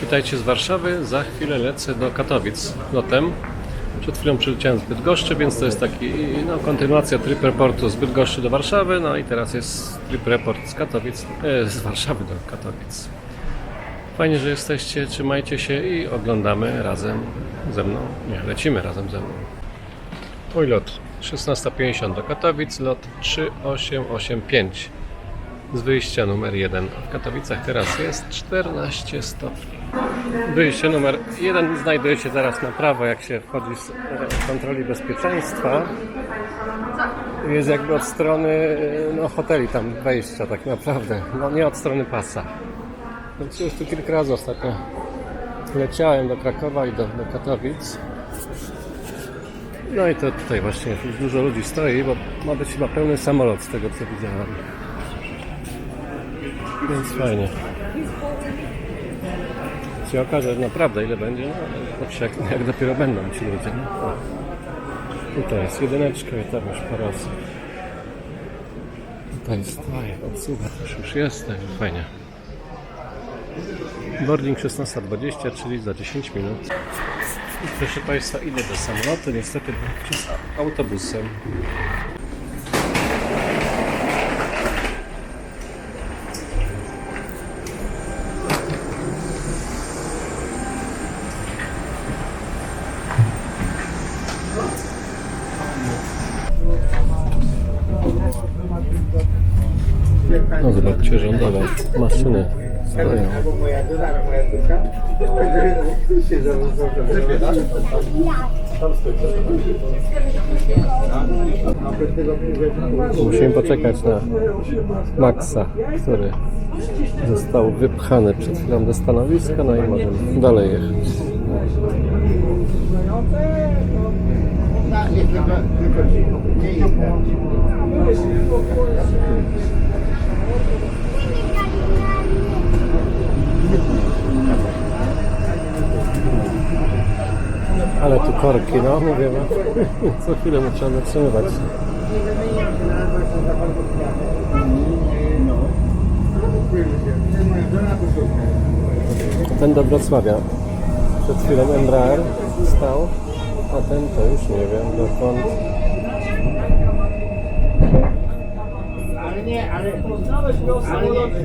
Witajcie z Warszawy. Za chwilę lecę do Katowic lotem. Przed chwilą przyleciałem z Bydgoszczy, więc to jest taki no, kontynuacja trip reportu z Bydgoszczy do Warszawy. No i teraz jest trip report z Katowic, e, z Warszawy do Katowic. Fajnie, że jesteście, trzymajcie się i oglądamy razem ze mną. Nie, lecimy razem ze mną. Mój lot 16.50 do Katowic, lot 3885 z wyjścia numer 1. W Katowicach teraz jest 14 stopni. Wyjście numer 1 znajduje się zaraz na prawo, jak się wchodzi z e, kontroli bezpieczeństwa. Jest jakby od strony e, no, hoteli tam wejścia tak naprawdę, no nie od strony pasa. Więc już tu kilka razy ostatnio leciałem do Krakowa i do, do Katowic. No i to tutaj właśnie już dużo ludzi stoi, bo ma być chyba pełny samolot z tego co widziałem. Więc fajnie. Się okaże że naprawdę ile będzie, no ale jak, jak dopiero będą ci ludzie. No. Tutaj jest jedyneczka i tam już parę osób. Tutaj stoi, obsługa też już jest, także fajnie. Boarding 16.20, czyli za 10 minut. I proszę Państwa, idę do samolotu, niestety przez autobusem. Zobaczcie, rządowe maszyny stoją. Musimy poczekać na Maxa, który został wypchany przed chwilą do stanowiska, no i możemy dalej jechać. Ale tu korki, no mówię, no. co chwilę mu trzeba zatrzymywać. Ten do Wrocławia. Przed chwilą Embraer stał, a ten to już nie wiem dokąd. Ale nie, ale... Nie,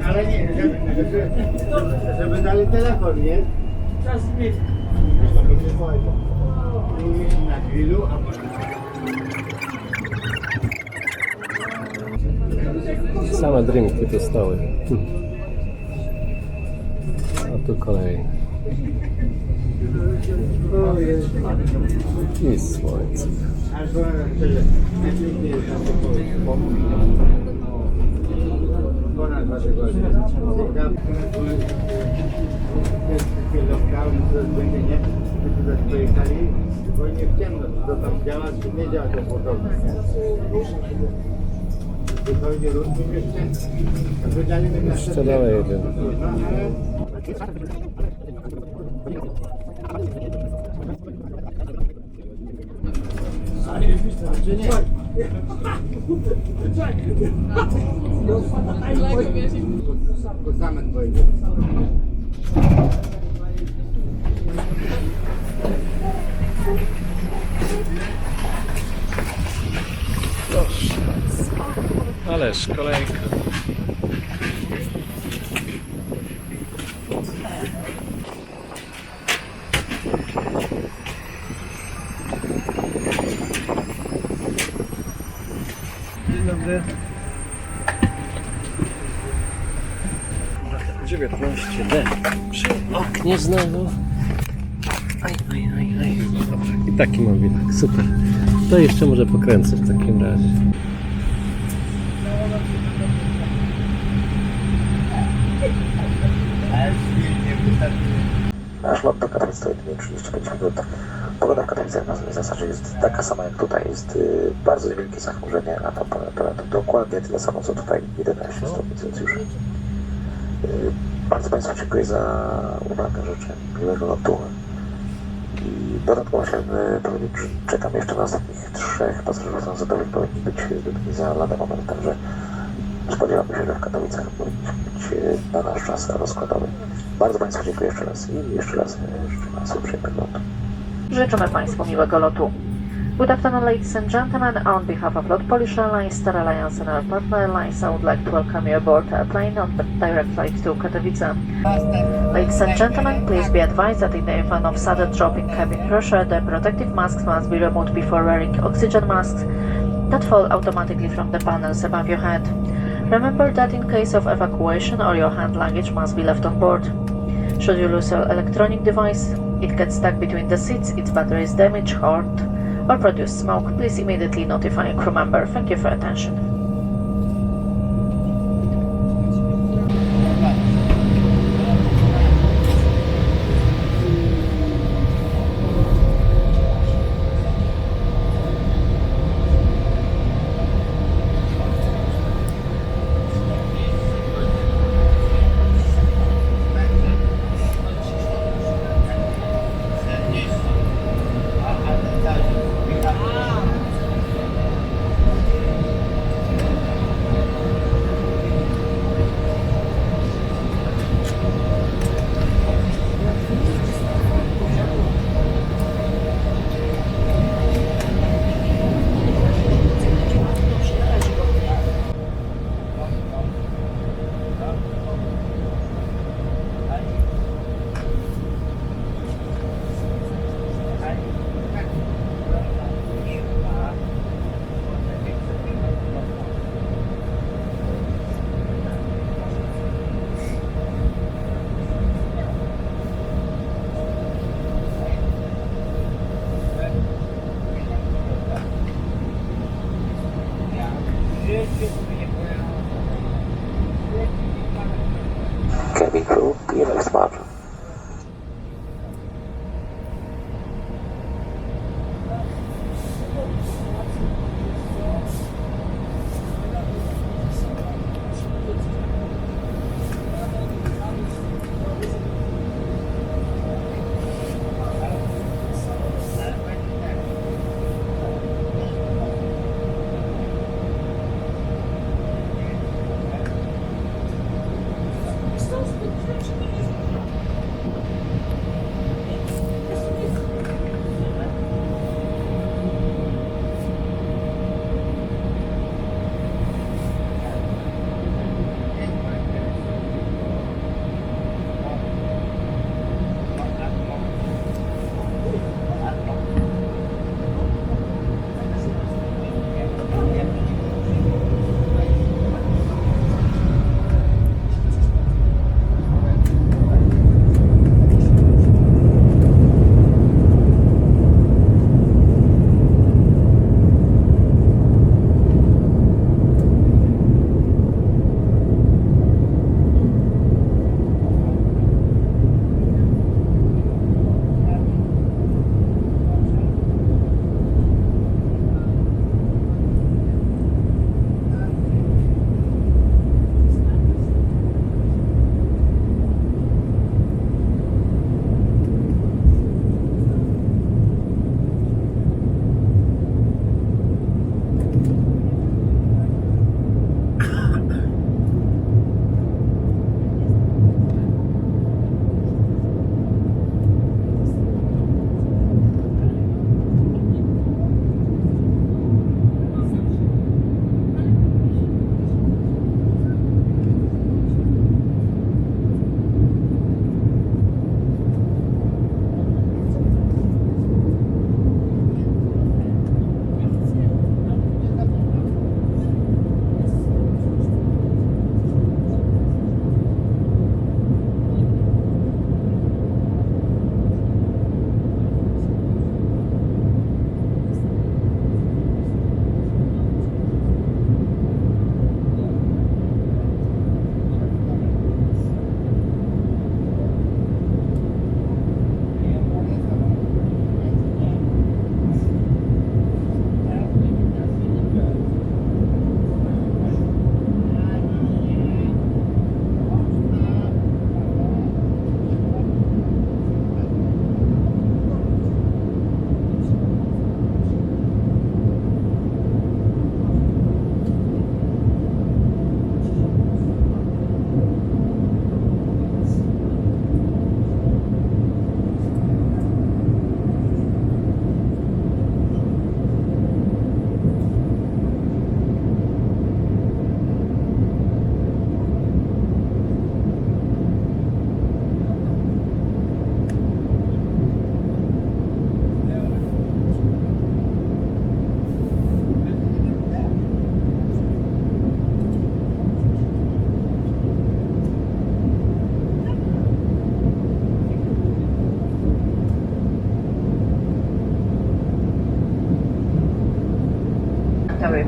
ale nie, żeby, żeby, żeby dali telefon, nie? Czas mieć. Same drinki tu stały. A tu kolejny. I słońce. Ponad dwa tygodnie. Takie lockdowny, coraz będzie, nie? My tutaj pojechali, zupełnie w ciemno, czy to tam działa, czy nie działa to podobne, nie? Zupełnie równie jeszcze. Wydali mi na Jeszcze dalej jedziemy. No, ale... Czy nie? To zamęt wejdzie. Ależ kolejka. Dzień dobry. 19D. Przy oknie znowu. Aj, aj, aj, aj. Dobra, i taki mam widok. Super. To jeszcze może pokręcę w takim razie. Nasz lot do Katowic to jedynie 35 minut. Pogoda w Katowicach na w zasadzie jest taka sama jak tutaj. Jest y, bardzo niewielkie zachmurzenie, a temperatura to dokładnie tyle samo co tutaj, 11 stopni Celsjusza. Y, bardzo Państwu dziękuję za uwagę, życzę miłego lotu. I dodatkowo chciałbym powiedzieć, że czekam jeszcze na ostatnich trzech pasażerów tranzytowych. Powinni być zbytni za lada moment, także spodziewamy się, że w Katowicach powinniśmy być na nasz czas rozkładowy. Bardzo Państwu dziękuję jeszcze raz i jeszcze raz e, życzę Państwu przyjemnego lotu. Życzymy Państwu miłego lotu. Good afternoon, ladies and gentlemen. On behalf of Lot Polish Airlines, Star Alliance and our partner airlines, I would like to welcome you aboard a plane on the direct flight to Katowice. Ladies and gentlemen, please be advised that in the event of sudden drop in cabin pressure, the protective masks must be removed before wearing oxygen masks that fall automatically from the panels above your head. Remember that in case of evacuation, all your hand luggage must be left on board. Should you lose your electronic device, it gets stuck between the seats, its battery is damaged, hurt, or produce smoke, please immediately notify a crew member. Thank you for attention. Jeremy Group, Piano Smart.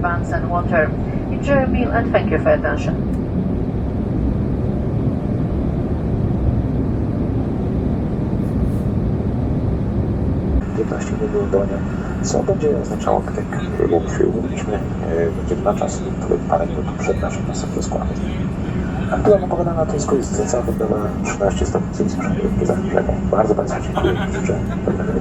Vans and water. Enjoy your meal and thank you for attention. Do co będzie oznaczało, tak jak mówiliśmy, e, na czas, parę minut przed naszym następnym rozkładem. Aktualna pogoda na Tuńsku jest cała wygląda 13 stopni Celsjusza, chwilę. Bardzo Państwu dziękuję i życzę dobrego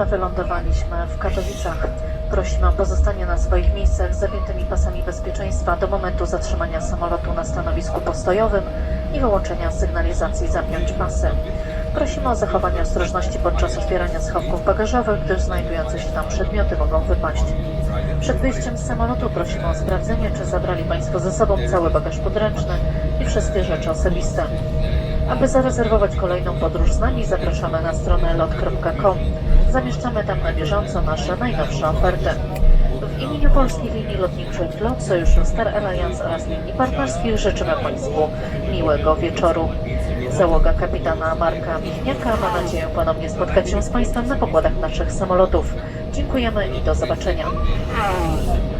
Państwa, wylądowaliśmy w Katowicach. Prosimy o pozostanie na swoich miejscach z zapiętymi pasami bezpieczeństwa do momentu zatrzymania samolotu na stanowisku postojowym i wyłączenia sygnalizacji zapiąć pasy. Prosimy o zachowanie ostrożności podczas otwierania schowków bagażowych, gdyż znajdujące się tam przedmioty mogą wypaść. Przed wyjściem z samolotu prosimy o sprawdzenie, czy zabrali Państwo ze sobą cały bagaż podręczny i wszystkie rzeczy osobiste. Aby zarezerwować kolejną podróż z nami, zapraszamy na stronę lot.com. Zamieszczamy tam na bieżąco nasze najnowsze oferty. W imieniu Polskiej Linii Lotniczych LOT, Sojuszu Star Alliance oraz linii partnerskich życzymy Państwu miłego wieczoru. Załoga kapitana Marka Michniaka ma nadzieję ponownie spotkać się z Państwem na pokładach naszych samolotów. Dziękujemy i do zobaczenia.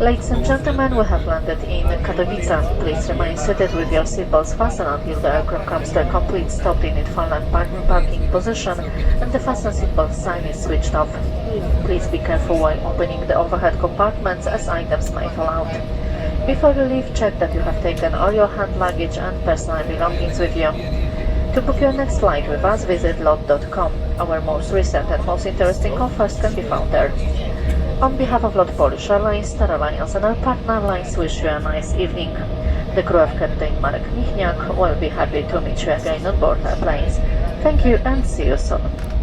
Ladies and gentlemen, we have landed in Katowice. Please remain seated with your seatbelts fastened until the aircraft comes to a complete stop in its final parking, parking position and the fasten seatbelt sign is switched off. Please be careful while opening the overhead compartments as items may fall out. Before you leave, check that you have taken all your hand luggage and personal belongings with you. To book your next flight with us, visit lot.com. Our most recent and most interesting offers can be found there. On behalf of LOT Polish Airlines, Star Alliance and our partner airlines wish you a nice evening. The crew of Captain Marek Michniak will be happy to meet you again on board our planes. Thank you and see you soon.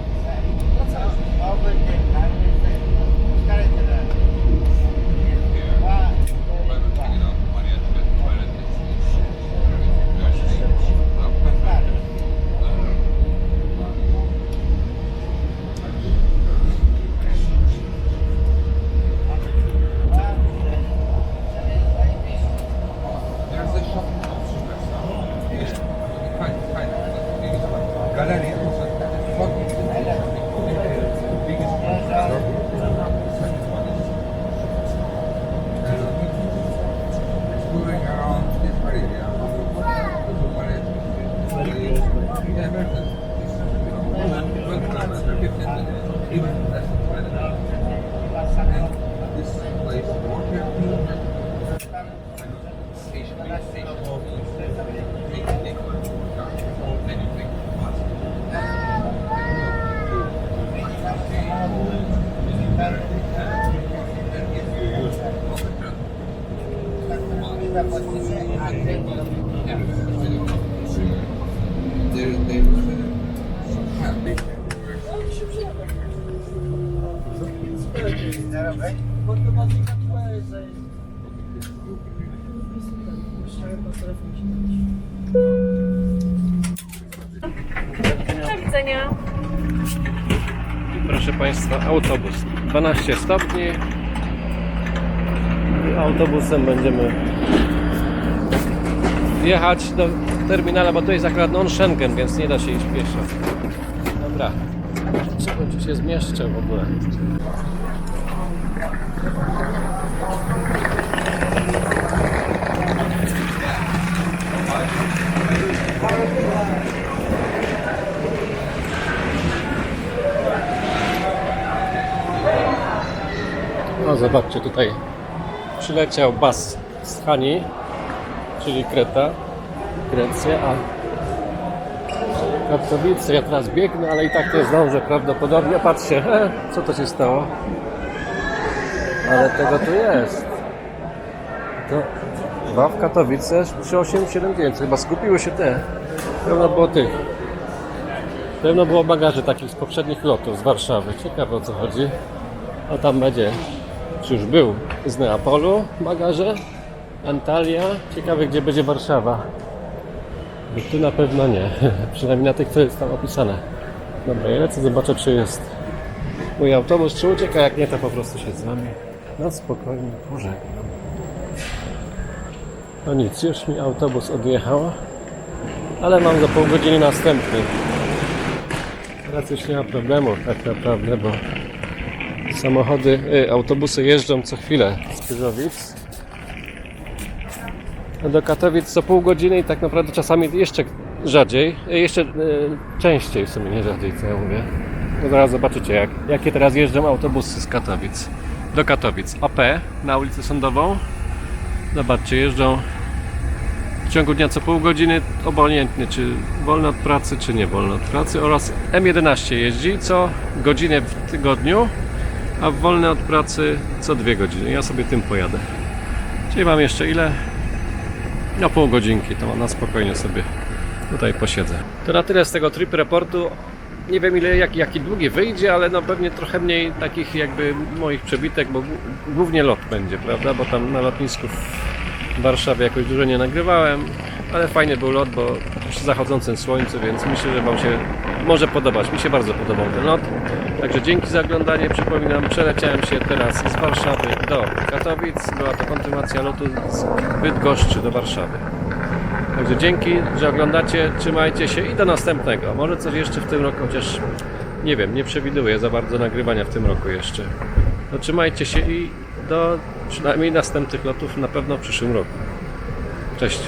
Kind of Do widzenia. Proszę Państwa, autobus 12 stopni. Autobusem będziemy jechać do terminala, bo to jest akurat non-Schengen, więc nie da się iść pieszo. Dobra, czy się zmieszczę w ogóle? No zobaczcie tutaj przyleciał bas z Hani, czyli Kreta, Grecja, a Katowice, ja teraz biegnę, ale i tak nie zdążę prawdopodobnie. Patrzcie, e, co to się stało? Ale tego tu jest. To dwa w Katowice, 3879, chyba skupiły się te. Pełno było tych. Pełno było bagaży takich z poprzednich lotów z Warszawy. Ciekawe o co chodzi. O tam będzie, czy już był z Neapolu bagaże, Antalya. Ciekawe gdzie będzie Warszawa. Bo tu na pewno nie. Przynajmniej na tych, co jest tam opisane. Dobra, ja lecę, zobaczę czy jest mój autobus, czy ucieka, jak nie to po prostu się z wami. No spokojnie, pożegnam. No nic, już mi autobus odjechał, ale mam za pół godziny następny. Teraz już nie ma problemu tak naprawdę, bo samochody, y, autobusy jeżdżą co chwilę z Pyżowic do Katowic co pół godziny i tak naprawdę czasami jeszcze rzadziej, jeszcze y, częściej w sumie, nie rzadziej co ja mówię. No zaraz zobaczycie jak, jakie teraz jeżdżą autobusy z Katowic do Katowic. AP na ulicę Sądową. Zobaczcie, jeżdżą w ciągu dnia co pół godziny, obojętnie czy wolny od pracy, czy nie wolny od pracy oraz M11 jeździ co godzinę w tygodniu, a wolny od pracy co dwie godziny. Ja sobie tym pojadę. Czyli mam jeszcze ile? No pół godzinki, to na spokojnie sobie tutaj posiedzę. To na tyle z tego trip reportu. Nie wiem ile, jak, jaki długi wyjdzie, ale no pewnie trochę mniej takich jakby moich przebitek, bo gł- głównie lot będzie, prawda? Bo tam na lotnisku w Warszawie jakoś dużo nie nagrywałem, ale fajny był lot, bo przy zachodzącym słońcu, więc myślę, że Wam się może podobać. Mi się bardzo podobał ten lot. Także dzięki za oglądanie. Przypominam, przeleciałem się teraz z Warszawy do Katowic. Była to kontynuacja lotu z Bydgoszczy do Warszawy. Także dzięki, że oglądacie, trzymajcie się i do następnego. Może coś jeszcze w tym roku, chociaż nie wiem, nie przewiduję za bardzo nagrywania w tym roku jeszcze. No trzymajcie się i do przynajmniej następnych lotów na pewno w przyszłym roku. Cześć.